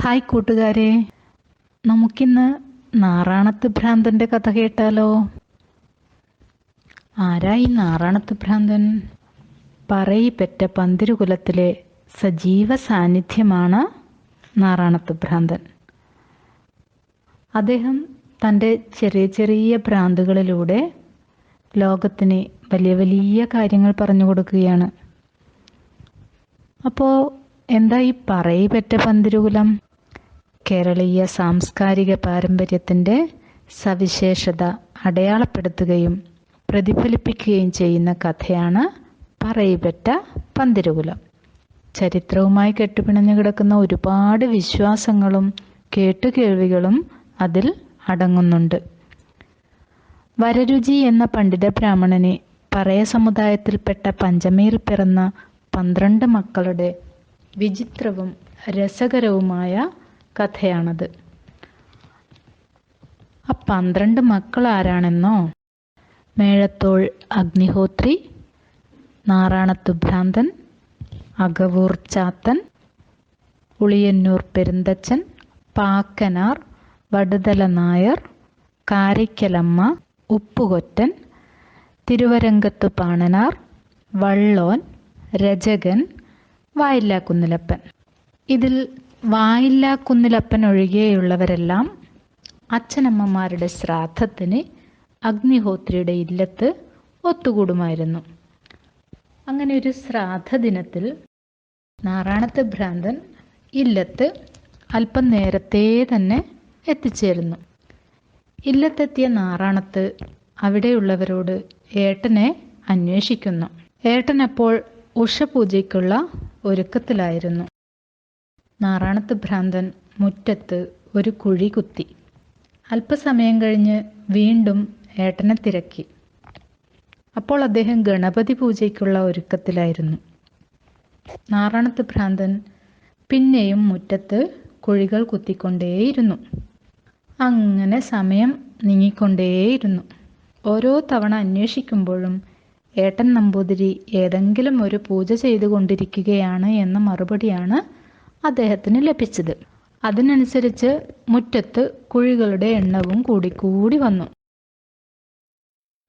Hi കൂട്ടുകാരെ. നമുക്കിന്ന് നാറാണത്ത് ഭ്രാന്തന്റെ കഥ കേട്ടാലോ? ആരായി നാറാണത്ത് ഭ്രാന്തൻ? പറയി പെറ്റ പന്തിരുകുലത്തിലെ സജീവ സാന്നിധ്യമാണ് നാറാണത്ത് ഭ്രാന്തൻ. അദ്ദേഹം തന്റെ ചെറിയ ചെറിയ ഭ്രാന്തുകളിലൂടെ ലോകത്തിന് വലിയ വലിയ കാര്യങ്ങൾ പറഞ്ഞു കൊടുക്കുകയാണ്. അപ്പോൾ എന്താ ഈ പറയി പെറ്റ പന്തിരുകുലം? കേരളീയ സാംസ്കാരിക പാരമ്പര്യത്തിന്റെ സവിശേഷത അടയാളപ്പെടുത്തുകയും പ്രതിഫലിപ്പിക്കുകയും ചെയ്യുന്ന കഥയാണ് പറയിപെറ്റ പന്തിരുകുലം. ചരിത്രവുമായി കെട്ടുപിണഞ്ഞു കിടക്കുന്ന ഒരുപാട് വിശ്വാസങ്ങളും കേട്ടുകേൾവികളും അതിൽ അടങ്ങുന്നുണ്ട്. വരരുചി എന്ന പണ്ഡിത ബ്രാഹ്മണനെ പറയ സമുദായത്തിൽപ്പെട്ട പഞ്ചമിയിൽ പിറന്ന പന്ത്രണ്ട് മക്കളുടെ വിചിത്രവും രസകരവുമായ കഥയാണത്. ആ പന്ത്രണ്ട് മക്കൾ ആരാണെന്നോ മേഴത്തോൾ അഗ്നിഹോത്രി നാറാണത്തു ഭ്രാന്തൻ അകവൂർ ചാത്തൻ ഉളിയന്നൂർ പെരുന്തച്ചൻ പാക്കനാർ വടുതല നായർ കാരയ്ക്കലമ്മ ഉപ്പുകൊറ്റൻ തിരുവരങ്കത്തു പാണനാർ വള്ളോൻ രജകൻ വായില്ലാക്കുന്നിലപ്പൻ. ഇതിൽ വായില്ലാ കുന്നിലപ്പൻ ഒഴികെയുള്ളവരെല്ലാം അച്ഛനമ്മമാരുടെ ശ്രാദ്ധത്തിന് അഗ്നിഹോത്രിയുടെ ഇല്ലത്ത് ഒത്തുകൂടുമായിരുന്നു. അങ്ങനെ ഒരു ശ്രാദ്ധ ദിനത്തിൽ നാറാണത്ത് ഭ്രാന്തൻ ഇല്ലത്ത് അല്പം നേരത്തെ തന്നെ എത്തിച്ചേരുന്നു. ഇല്ലത്തെത്തിയ നാറാണത്ത് അവിടെയുള്ളവരോട് ഏട്ടനെ അന്വേഷിക്കുന്നു. ഏട്ടൻ അപ്പോൾ ഉഷപൂജയ്ക്കുള്ള ഒരുക്കത്തിലായിരുന്നു. നാറാണത്ത് ഭ്രാന്തൻ മുറ്റത്ത് ഒരു കുഴി കുത്തി. അല്പസമയം കഴിഞ്ഞ് വീണ്ടും ഏട്ടനെ തിരക്കി. അപ്പോൾ അദ്ദേഹം ഗണപതി പൂജയ്ക്കുള്ള ഒരുക്കത്തിലായിരുന്നു. നാറാണത്ത് ഭ്രാന്തൻ പിന്നെയും മുറ്റത്ത് കുഴികൾ കുത്തിക്കൊണ്ടേയിരുന്നു. അങ്ങനെ സമയം നീങ്ങിക്കൊണ്ടേയിരുന്നു. ഓരോ തവണ അന്വേഷിക്കുമ്പോഴും ഏട്ടൻ നമ്പൂതിരി ഏതെങ്കിലും ഒരു പൂജ ചെയ്തുകൊണ്ടിരിക്കുകയാണ് എന്ന മറുപടിയാണ് അദ്ദേഹത്തിന് ലഭിച്ചത്. അതിനനുസരിച്ച് മുറ്റത്ത് കുഴികളുടെ എണ്ണവും കൂടിക്കൂടി വന്നു.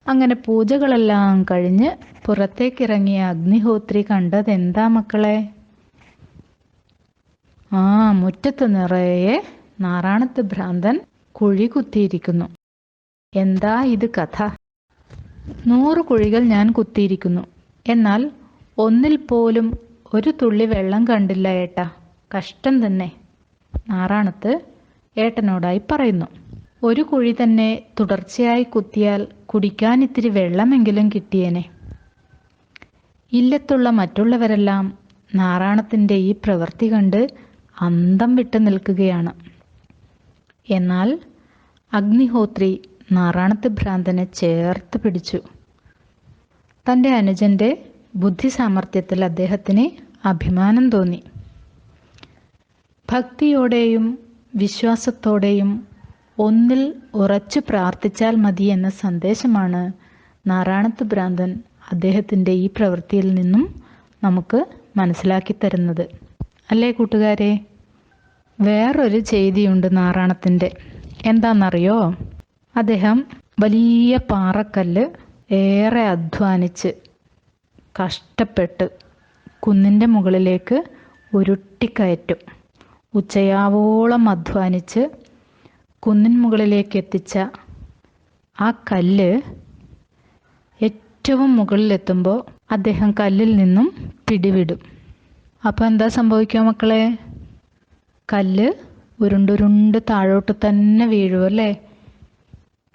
അങ്ങനെ പൂജകളെല്ലാം കഴിഞ്ഞ് പുറത്തേക്കിറങ്ങിയ അഗ്നിഹോത്രി കണ്ടത് എന്താ മക്കളെ? ആ മുറ്റത്ത് നിറയെ നാറാണത്ത് ഭ്രാന്തൻ കുഴി കുത്തിയിരിക്കുന്നു. എന്താ ഇത് കഥ? നൂറ് കുഴികൾ ഞാൻ കുത്തിയിരിക്കുന്നു. എന്നാൽ ഒന്നിൽ പോലും ഒരു തുള്ളി വെള്ളം കണ്ടില്ല ഏട്ടാ. കഷ്ടം തന്നെ. നാറാണത്ത് ഏട്ടനോടായി പറയുന്നു. ഒരു കുഴി തന്നെ തുടർച്ചയായി കുത്തിയാൽ കുടിക്കാൻ ഇത്തിരി വെള്ളമെങ്കിലും കിട്ടിയേനെ. ഇല്ലത്തുള്ള മറ്റുള്ളവരെല്ലാം നാറാണത്തിന്റെ ഈ പ്രവൃത്തി കണ്ട് അന്തം വിട്ടു നിൽക്കുകയാണ്. എന്നാൽ അഗ്നിഹോത്രി നാറാണത്ത് ഭ്രാന്തനെ ചേർത്ത് പിടിച്ചു. തന്റെ അനുജന്റെ ബുദ്ധി സാമർഥ്യത്തിൽ അദ്ദേഹത്തിന് അഭിമാനം തോന്നി. ഭക്തിയോടെയും വിശ്വാസത്തോടെയും ഒന്നിൽ ഉറച്ചു പ്രാർത്ഥിച്ചാൽ മതി എന്ന സന്ദേശമാണ് നാറാണത്ത് ഭ്രാന്തൻ അദ്ദേഹത്തിന്റെ ഈ പ്രവൃത്തിയിൽ നിന്നും നമുക്ക് മനസ്സിലാക്കി തരുന്നത്. അല്ലേ കൂട്ടുകാരെ? വേറൊരു ചെയ്തിയുണ്ട് നാറാണത്തിന്റെ എന്താണെന്നറിയോ അദ്ദേഹം വലിയ പാറക്കല്ല് ഏറെ അധ്വാനിച്ച് കഷ്ടപ്പെട്ട് കുന്നിന്റെ മുകളിലേക്ക് ഉരുട്ടിക്കയറ്റും. ഉച്ചയാവോളം അധ്വാനിച്ച് കുന്നിൻ മുകളിലേക്ക് എത്തിച്ച ആ കല്ല് ഏറ്റവും മുകളിലെത്തുമ്പോൾ അദ്ദേഹം കല്ലിൽ നിന്നും പിടിവിടും. അപ്പോൾ എന്താ സംഭവിക്കുക മക്കളെ? കല്ല് ഉരുണ്ടുരുണ്ട് താഴോട്ട് തന്നെ വീഴുമല്ലേ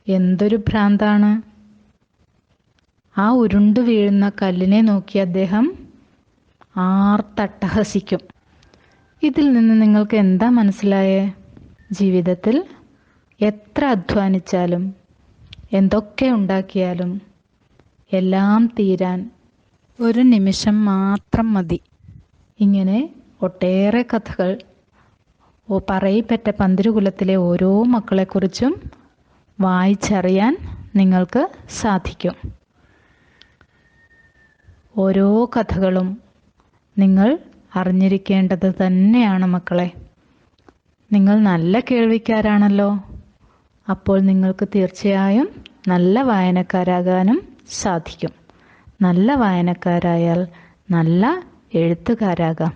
എന്തൊരു ഭ്രാന്താണ്? ആ ഉരുണ്ടു വീഴുന്ന കല്ലിനെ നോക്കി അദ്ദേഹം ആർത്തട്ടഹസിക്കും. ഇതിൽ നിന്ന് നിങ്ങൾക്ക് എന്താ മനസ്സിലായേ? ജീവിതത്തിൽ എത്ര അധ്വാനിച്ചാലും എന്തൊക്കെ ഉണ്ടാക്കിയാലും എല്ലാം തീരാൻ ഒരു നിമിഷം മാത്രം മതി. ഇങ്ങനെ ഒട്ടേറെ കഥകൾ. ഓ പറയിപ്പറ്റ പന്തിരുകുലത്തിലെ ഓരോ മക്കളെക്കുറിച്ചും വായിച്ചറിയാൻ നിങ്ങൾക്ക് സാധിക്കും. ഓരോ കഥകളും നിങ്ങൾ അറിഞ്ഞിരിക്കേണ്ടത് തന്നെയാണ് മക്കളെ. നിങ്ങൾ നല്ല കേൾവിക്കാരാണല്ലോ. അപ്പോൾ നിങ്ങൾക്ക് തീർച്ചയായും നല്ല വായനക്കാരാകാനും സാധിക്കും. നല്ല വായനക്കാരായാൽ നല്ല എഴുത്തുകാരാകാം.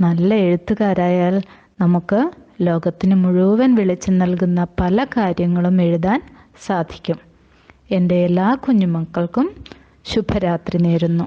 നല്ല എഴുത്തുകാരായാൽ നമുക്ക് ലോകത്തിന് മുഴുവൻ വെളിച്ചം നൽകുന്ന പല കാര്യങ്ങളും എഴുതാൻ സാധിക്കും. എന്റെ എല്ലാ കുഞ്ഞുമക്കൾക്കും ശുഭരാത്രി നേരുന്നു.